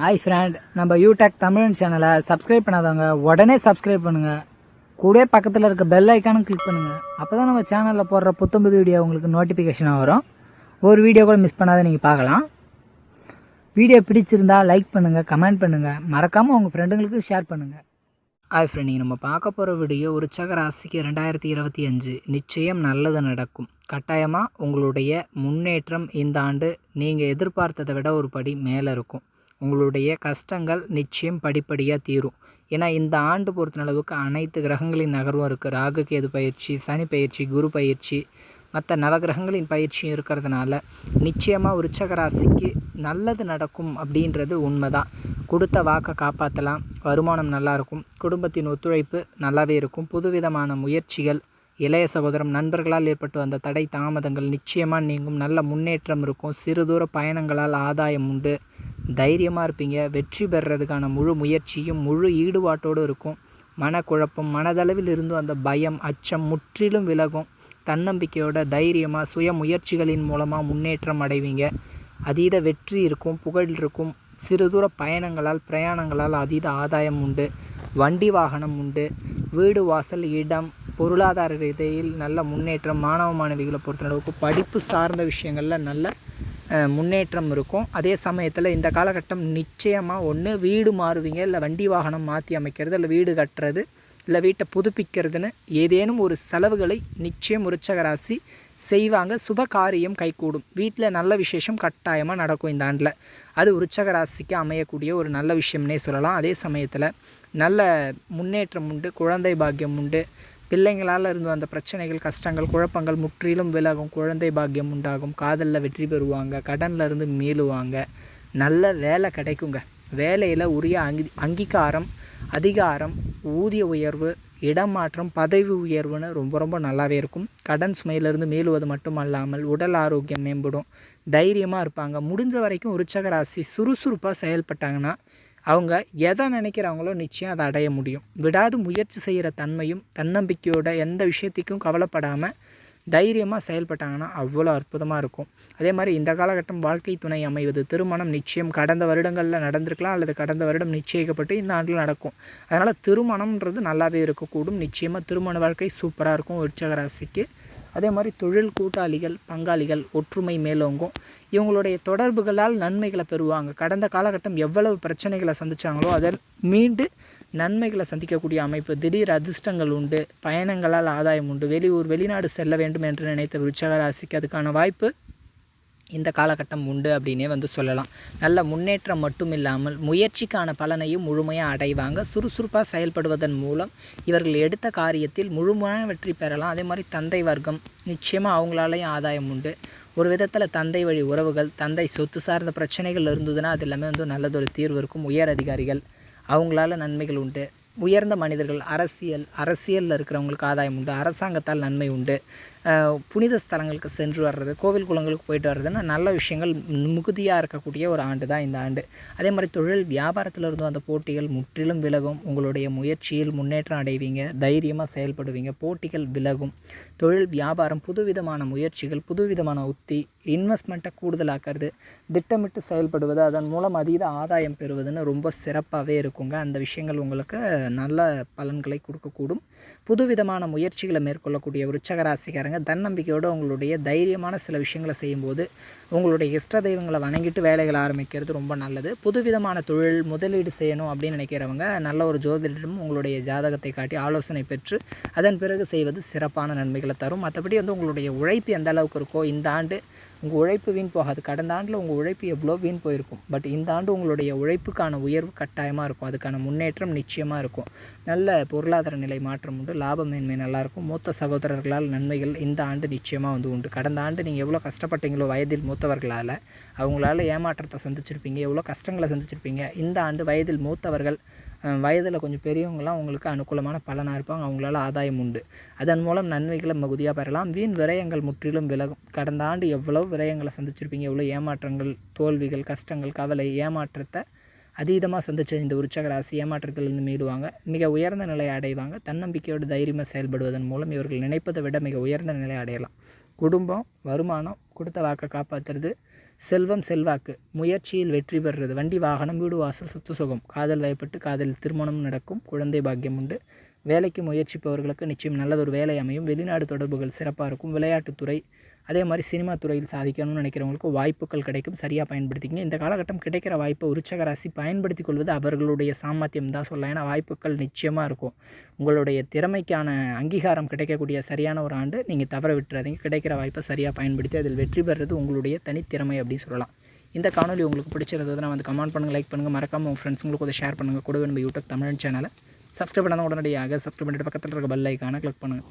Hi friend நம்ம யூடெக் தமிழ் சேனலை subscribe பண்ணாதவங்க உடனே சப்ஸ்கிரைப் பண்ணுங்க. கூட பக்கத்தில் இருக்க பெல் ஐக்கானும் கிளிக் பண்ணுங்க. அப்பதான் நம்ம சேனலில் போடுற புத்தம்புது வீடியோ உங்களுக்கு நோட்டிஃபிகேஷனாக வரும். ஒரு வீடியோ கூட மிஸ் பண்ணாத நீங்கள் பார்க்கலாம். வீடியோ பிடிச்சிருந்தா லைக் பண்ணுங்கள் கமெண்ட் பண்ணுங்கள் மறக்காமல் உங்கள் ஃப்ரெண்டுங்களுக்கு ஷேர் பண்ணுங்கள் ஹாய் ஃப்ரெண்ட் நீங்கள் நம்ம பார்க்க போகிற வீடியோ உற்சக ராசிக்கு ரெண்டாயிரத்தி இருபத்தி அஞ்சு. நிச்சயம் நல்லது நடக்கும். கட்டாயமாக உங்களுடைய முன்னேற்றம் இந்த ஆண்டு நீங்கள் எதிர்பார்த்ததை விட ஒரு படி மேலே இருக்கும். உங்களுடைய கஷ்டங்கள் நிச்சயம் படிப்படியாக தீரும். ஏன்னா இந்த ஆண்டு பொறுத்தளவுக்கு அனைத்து கிரகங்களின் நகர்வும் இருக்குது ராகு கேது பயிற்சி சனி பயிற்சி குரு பயிற்சி மற்ற நவகிரகங்களின் பயிற்சியும் இருக்கிறதுனால நிச்சயமாக விருச்சக நல்லது நடக்கும் அப்படின்றது உண்மைதான். கொடுத்த வாக்கை காப்பாற்றலாம் வருமானம் நல்லாயிருக்கும் குடும்பத்தின் ஒத்துழைப்பு நல்லாவே இருக்கும். புதுவிதமான முயற்சிகள் இளைய சகோதரம் நண்பர்களால் ஏற்பட்டு வந்த தடை தாமதங்கள் நிச்சயமாக நீங்கும். நல்ல முன்னேற்றம் இருக்கும். சிறு தூர பயணங்களால் ஆதாயம் உண்டு. தைரியமாக இருப்பீங்க. வெற்றி பெறுறதுக்கான முழு முயற்சியும் முழு ஈடுபாட்டோடு இருக்கும். மனக்குழப்பம் மனதளவில் இருந்தும் அந்த பயம் அச்சம் முற்றிலும் விலகும். தன்னம்பிக்கையோட தைரியமாக சுய முயற்சிகளின் மூலமாக முன்னேற்றம் அடைவீங்க. அதீத வெற்றி இருக்கும் புகழ் இருக்கும். சிறு தூர பயணங்களால் பிரயாணங்களால் அதீத ஆதாயம் உண்டு. வண்டி வாகனம் உண்டு. வீடு வாசல் இடம் பொருளாதார ரீதியில் நல்ல முன்னேற்றம் மாணவ மாணவிகளை பொறுத்தளவுக்கு படிப்பு சார்ந்த விஷயங்களில் நல்ல முன்னேற்றம் இருக்கும். அதே சமயத்தில் இந்த காலகட்டம் நிச்சயமாக ஒன்று வீடு மாறுவீங்க இல்லை வண்டி வாகனம் மாற்றி அமைக்கிறது இல்லை வீடு கட்டுறது இல்லை வீட்டை புதுப்பிக்கிறதுன்னு ஏதேனும் ஒரு செலவுகளை நிச்சயம் உற்சக செய்வாங்க. சுப காரியம் கைகூடும். வீட்டில் நல்ல விசேஷம் கட்டாயமாக நடக்கும் இந்த ஆண்டில். அது உற்சக அமையக்கூடிய ஒரு நல்ல விஷயம்னே சொல்லலாம். அதே சமயத்தில் நல்ல முன்னேற்றம் உண்டு குழந்தை பாக்கியம் உண்டு பிள்ளைங்களால் இருந்து வந்த பிரச்சனைகள் கஷ்டங்கள் குழப்பங்கள் முற்றிலும் விலகும். குழந்தை பாக்கியம் உண்டாகும். காதலில் வெற்றி பெறுவாங்க. கடனில் இருந்து மீளுவாங்க. நல்ல வேலை கிடைக்குங்க. வேலையில் உரிய அங்கி அங்கீகாரம் அதிகாரம் ஊதிய உயர்வு இடமாற்றம் பதவி உயர்வுன்னு ரொம்ப ரொம்ப நல்லாவே இருக்கும். கடன் சுமையிலிருந்து மீளுவது மட்டும் அல்லாமல் உடல் ஆரோக்கியம் மேம்படும். தைரியமாக இருப்பாங்க. முடிஞ்ச வரைக்கும் உற்சக ராசி சுறுசுறுப்பாக செயல்பட்டாங்கன்னா அவங்க எதை நினைக்கிறாங்களோ நிச்சயம் அதை அடைய முடியும். விடாது முயற்சி செய்கிற தன்மையும் தன்னம்பிக்கையோட எந்த விஷயத்துக்கும் கவலைப்படாமல் தைரியமாக செயல்பட்டாங்கன்னா அவ்வளோ அற்புதமாக இருக்கும். அதே மாதிரி இந்த காலகட்டம் வாழ்க்கை துணை அமைவது திருமணம் நிச்சயம் கடந்த வருடங்களில் நடந்திருக்கலாம் அல்லது கடந்த வருடம் நிச்சயிக்கப்பட்டு இந்த ஆண்டில் நடக்கும். அதனால் திருமணம்ன்றது நல்லாவே இருக்கக்கூடும். நிச்சயமாக திருமண வாழ்க்கை சூப்பராக இருக்கும் உற்சக ராசிக்கு. அதே மாதிரி தொழில் கூட்டாளிகள் பங்காளிகள் ஒற்றுமை மேலோங்கும். இவங்களுடைய தொடர்புகளால் நன்மைகளை பெறுவாங்க. கடந்த காலகட்டம் எவ்வளவு பிரச்சனைகளை சந்திச்சாங்களோ அதில் மீண்டு நன்மைகளை சந்திக்கக்கூடிய அமைப்பு. திடீர் அதிர்ஷ்டங்கள் உண்டு பயணங்களால் ஆதாயம் உண்டு. வெளியூர் வெளிநாடு செல்ல வேண்டும் என்று நினைத்த விருச்சக ராசிக்கு அதுக்கான வாய்ப்பு இந்த காலகட்டம் உண்டு அப்படின்னே வந்து சொல்லலாம். நல்ல முன்னேற்றம் மட்டும் இல்லாமல் முயற்சிக்கான பலனையும் முழுமையாக அடைவாங்க. சுறுசுறுப்பாக செயல்படுவதன் மூலம் இவர்கள் எடுத்த காரியத்தில் முழுமையான வெற்றி பெறலாம். அதே மாதிரி தந்தை வர்க்கம் நிச்சயமாக அவங்களாலையும் ஆதாயம் உண்டு. ஒரு விதத்தில் தந்தை வழி உறவுகள் தந்தை சொத்து சார்ந்த பிரச்சனைகள் இருந்ததுன்னா அது எல்லாமே வந்து நல்லதொரு தீர்வு இருக்கும். உயர் அதிகாரிகள் அவங்களால நன்மைகள் உண்டு. உயர்ந்த மனிதர்கள் அரசியல் அரசியலில் இருக்கிறவங்களுக்கு ஆதாயம் உண்டு. அரசாங்கத்தால் நன்மை உண்டு. புனித ஸ்தலங்களுக்கு சென்று வர்றது கோவில் குளங்களுக்கு போயிட்டு வர்றதுன்னா நல்ல விஷயங்கள் மிகுதியாக இருக்கக்கூடிய ஒரு ஆண்டு தான் இந்த ஆண்டு. அதே மாதிரி தொழில் வியாபாரத்தில் இருந்தும் அந்த போட்டிகள் முற்றிலும் விலகும். உங்களுடைய முயற்சியில் முன்னேற்றம் அடைவீங்க தைரியமாக செயல்படுவீங்க போட்டிகள் விலகும். தொழில் வியாபாரம் புதுவிதமான முயற்சிகள் புதுவிதமான உத்தி இன்வெஸ்ட்மெண்ட்டை கூடுதலாக்கிறது திட்டமிட்டு செயல்படுவது அதன் மூலம் அதீத ஆதாயம் பெறுவதுன்னு ரொம்ப சிறப்பாகவே இருக்குங்க. அந்த விஷயங்கள் உங்களுக்கு நல்ல பலன்களை கொடுக்கக்கூடும். புதுவிதமான முயற்சிகளை மேற்கொள்ளக்கூடிய உச்சகராசிக்காரங்க ராசிக்காரங்க தன்னம்பிக்கையோடு உங்களுடைய தைரியமான சில விஷயங்களை செய்யும்போது உங்களுடைய இஷ்ட தெய்வங்களை வணங்கிட்டு வேலைகளை ஆரம்பிக்கிறது ரொம்ப நல்லது. புதுவிதமான தொழில் முதலீடு செய்யணும் அப்படின்னு நினைக்கிறவங்க நல்ல ஒரு ஜோதிடம் உங்களுடைய ஜாதகத்தை காட்டி ஆலோசனை பெற்று அதன் பிறகு செய்வது சிறப்பான நன்மைகளை தரும். மற்றபடி வந்து உங்களுடைய உழைப்பு எந்த அளவுக்கு இருக்கோ இந்த ஆண்டு உங்கள் உழைப்பு வீண் போகாது. கடந்த ஆண்டில் உங்கள் உழைப்பு எவ்வளோ வீண் போயிருக்கும். பட் இந்த ஆண்டு உங்களுடைய உழைப்புக்கான உயர்வு கட்டாயமாக இருக்கும். அதுக்கான முன்னேற்றம் நிச்சயமாக இருக்கும். நல்ல பொருளாதார நிலை மாற்றம் உண்டு. லாபமேன்மை நல்லாயிருக்கும் மூத்த சகோதரர்களால் நன்மைகள் இந்த ஆண்டு நிச்சயமாக வந்து உண்டு. கடந்த ஆண்டு நீங்கள் எவ்வளோ கஷ்டப்பட்டீங்களோ வயதில் மூத்தவர்களால் அவங்களால ஏமாற்றத்தை சந்திச்சிருப்பீங்க. எவ்வளோ கஷ்டங்களை சந்திச்சிருப்பீங்க. இந்த ஆண்டு வயதில் மூத்தவர்கள் வயதில் கொஞ்சம் பெரியவங்களாம் உங்களுக்கு அனுகூலமான பலனாக இருப்பாங்க. அவங்களால ஆதாயம் உண்டு. அதன் மூலம் நன்மைகளை மிகுதியாக பெறலாம். வீண் விரயங்கள் முற்றிலும் விலகும். கடந்த ஆண்டு எவ்வளோ விரயங்களை சந்திச்சிருப்பீங்க? எவ்வளோ ஏமாற்றங்கள் தோல்விகள் கஷ்டங்கள் கவலை ஏமாற்றத்தை அதீதமாக சந்தித்த இந்த உற்சக ராசி ஏமாற்றத்திலிருந்து மீடுவாங்க மிக உயர்ந்த நிலையை அடைவாங்க. தன்னம்பிக்கையோடு தைரியமாக செயல்படுவதன் மூலம் இவர்கள் நினைப்பதை விட மிக உயர்ந்த நிலையை அடையலாம். குடும்பம் வருமானம் கொடுத்த வாக்கை காப்பாற்றுறது செல்வம் செல்வாக்கு. முயற்சியில் வெற்றி பெறுறது. வண்டி வாகனம் வீடு வாசல் சொத்து சுகம். காதல் வயப்பட்டு காதல் திருமணம் நடக்கும். குழந்தை பாக்கியம் உண்டு. வேலைக்கு முயற்சிப்பவர்களுக்கு நிச்சயம் நல்லதொரு வேலை அமையும். வெளிநாடு தொடர்புகள் சிறப்பாக இருக்கும். விளையாட்டுத்துறை அதே மாதிரி சினிமா துறையில் சாதிக்கணும்னு நினைக்கிறவங்களுக்கு வாய்ப்புகள் கிடைக்கும். சரியாக பயன்படுத்திங்க இந்த காலகட்டம் கிடைக்கிற வாய்ப்பை உற்சக ராசி பயன்படுத்தி கொள்வது அவர்களுடைய சாமர்த்தியம் தான் சொல்லலாம் ஏன்னா வாய்ப்புகள் நிச்சயமாக இருக்கும். உங்களுடைய திறமைக்கான அங்கீகாரம் கிடைக்கக்கூடிய சரியான ஒரு ஆண்டு நீங்கள் தவற விட்டுறாதீங்க. கிடைக்கிற வாய்ப்பை சரியாக பயன்படுத்தி அதில் வெற்றி பெறுறது உங்களுடைய தனித்திறமை அப்படின்னு சொல்லலாம். இந்த காணொலி உங்களுக்கு பிடிச்சிருந்ததுன்னா வந்து கமெண்ட் பண்ணுங்கள் லைக் பண்ணுங்கள் மறக்காமல் உங்கள் ஃப்ரெண்ட்ஸுங்களுக்கு அதை ஷேர் பண்ணுங்கள் கூட நம்ம யூடியூப் தமிழ் சேனலை சப்ஸ்கிரைப் பண்ணாத உடனடியாக சப்ஸ்கிரைப் பண்ணிட்டு பக்கத்தில் இருக்க பெல் ஐக்கானை கிளிக் பண்ணுங்கள்